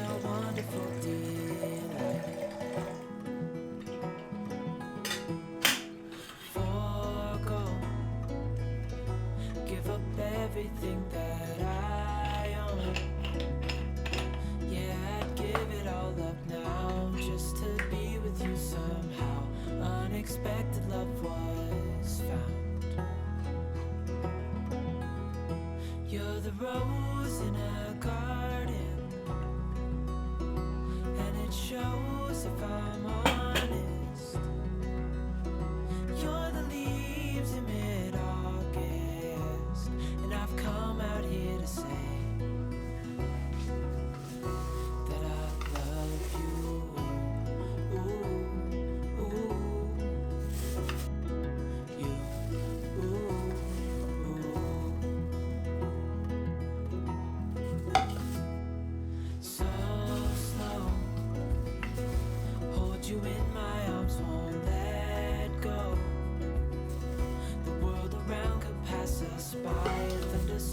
a wonderful delight. Forgo, give up everything that I own. Yeah, I'd give it all up now just to be with you somehow. Unexpected love was found. You're the rose in a garden. shows if I'm on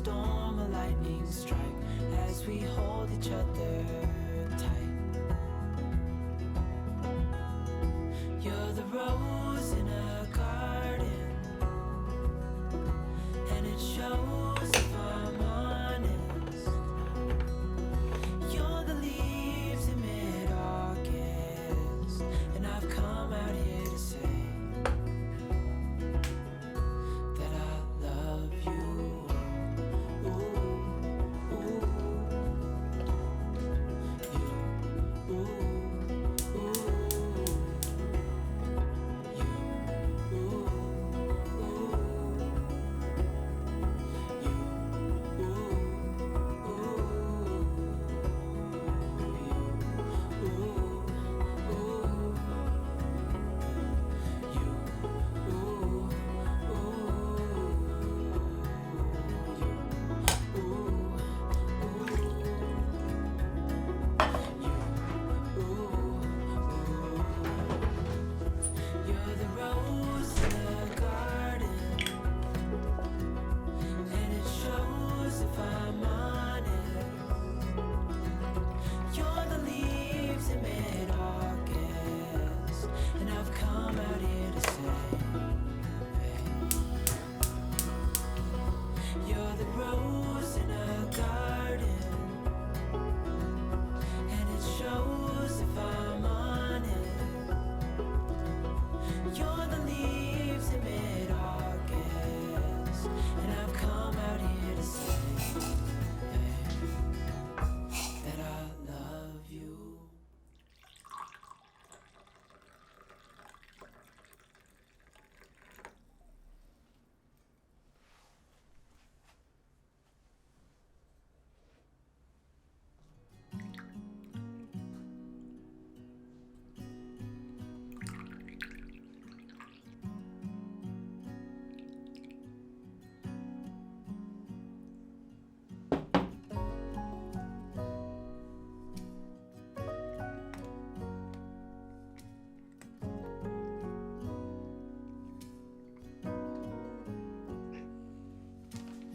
storm, a lightning strike as we hold each other tight. You're the road.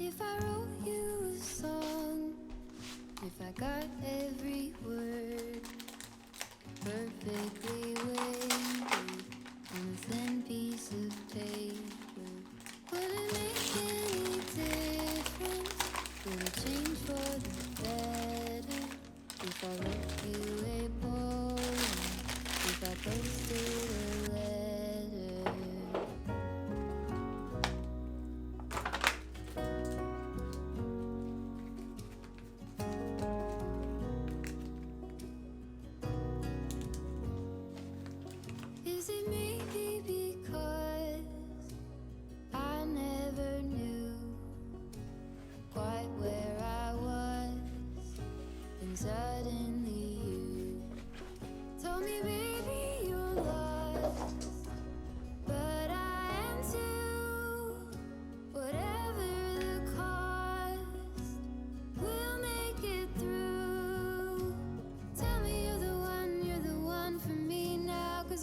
If I wrote you a song, if I got it.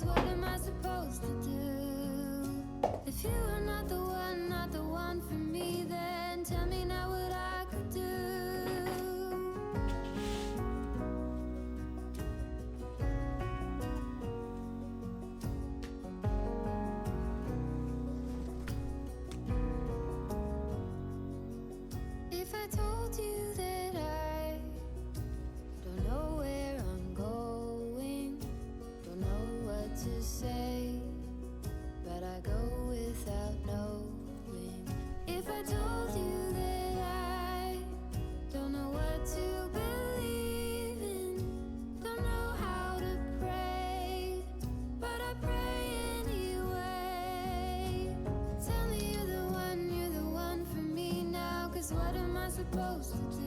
what am I supposed to do? say, but I go without knowing. If I told you that I don't know what to believe in, don't know how to pray, but I pray anyway. Tell me you're the one, you're the one for me now, cause what am I supposed to do?